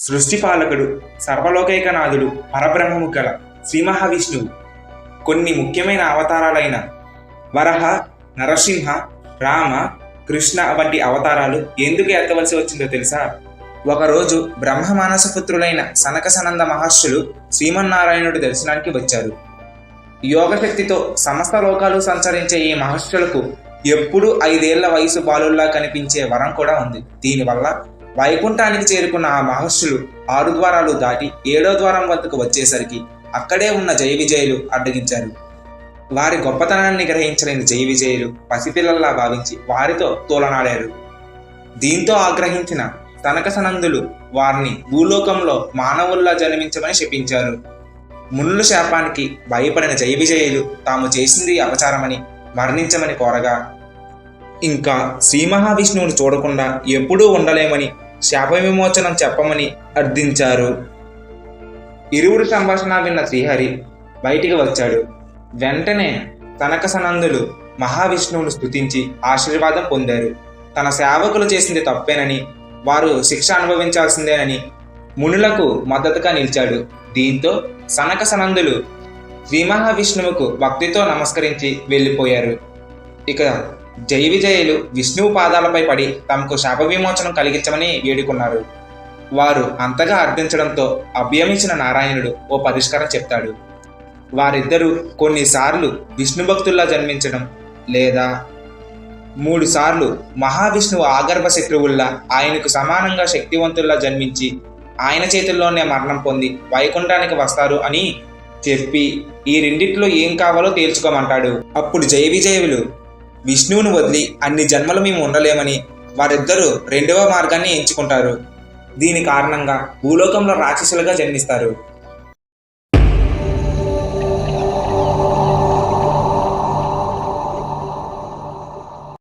సృష్టిపాలకుడు సర్వలోకైకనాథుడు పరబ్రహ్మము గల శ్రీ మహావిష్ణువు కొన్ని ముఖ్యమైన అవతారాలైన వరహ నరసింహ రామ కృష్ణ వంటి అవతారాలు ఎందుకు ఎత్తవలసి వచ్చిందో తెలుసా? ఒకరోజు బ్రహ్మ మానసపుత్రులైన సనక సనంద మహర్షులు శ్రీమన్నారాయణుడి దర్శనానికి వచ్చారు. యోగశక్తితో సమస్త లోకాలు సంచరించే ఈ మహర్షులకు ఎప్పుడూ ఐదేళ్ళ వయసు బాలుల్లా కనిపించే వరం కూడా ఉంది. దీనివల్ల వైకుంఠానికి చేరుకున్న ఆ మహర్షులు ఆరు ద్వారాలు దాటి ఏడో ద్వారం వద్దకు వచ్చేసరికి అక్కడే ఉన్న జయ విజయులు అడ్డగించారు. వారి గొప్పతనాన్ని గ్రహించలేని జయ విజయులు పసిపిల్లల్లా భావించి వారితో తోలనాడారు. దీంతో ఆగ్రహించిన తనక సనందులు వారిని భూలోకంలో మానవుల్లా జన్మించమని శపించారు. మునుల శాపానికి భయపడిన జయ విజయులు తాము చేసింది అపచారమని మరణించమని కోరగా ఇంకా శ్రీ మహావిష్ణువుని చూడకుండా ఎప్పుడూ ఉండలేమని శాప విమోచనం చెప్పమని అర్థించారు. ఇరువురు సంభాషణ విన్న శ్రీహరి బయటికి వచ్చాడు. వెంటనే తనక సనందులు మహావిష్ణువును స్తుతించి ఆశీర్వాదం పొందారు. తన సేవకులు చేసింది తప్పేనని వారు శిక్ష అనుభవించాల్సిందేనని మునులకు మద్దతుగా నిలిచాడు. దీంతో సనక సనందులు శ్రీ మహావిష్ణువుకు భక్తితో నమస్కరించి వెళ్ళిపోయారు. ఇక జై విజయులు విష్ణువు పాదాలపై పడి తమకు శాప విమోచనం కలిగించమని వేడుకున్నారు. వారు అంతగా అర్థించడంతో అభ్యమించిన నారాయణుడు ఓ పరిష్కారం చెప్తాడు. వారిద్దరూ కొన్నిసార్లు విష్ణు భక్తుల్లా జన్మించడం లేదా మూడు సార్లు మహావిష్ణువు ఆగర్భ శత్రువుల్లా ఆయనకు సమానంగా శక్తివంతుల్లా జన్మించి ఆయన చేతుల్లోనే మరణం పొంది వైకుంఠానికి వస్తారు అని చెప్పి ఈ రెండిట్లో ఏం కావాలో తేల్చుకోమంటాడు. అప్పుడు జయ విజయులు విష్ణువును వదిలి అన్ని జన్మలు మేము ఉండలేమని వారిద్దరూ రెండవ మార్గాన్ని ఎంచుకుంటారు. దీని కారణంగా భూలోకంలో రాక్షసులుగా జన్మిస్తారు.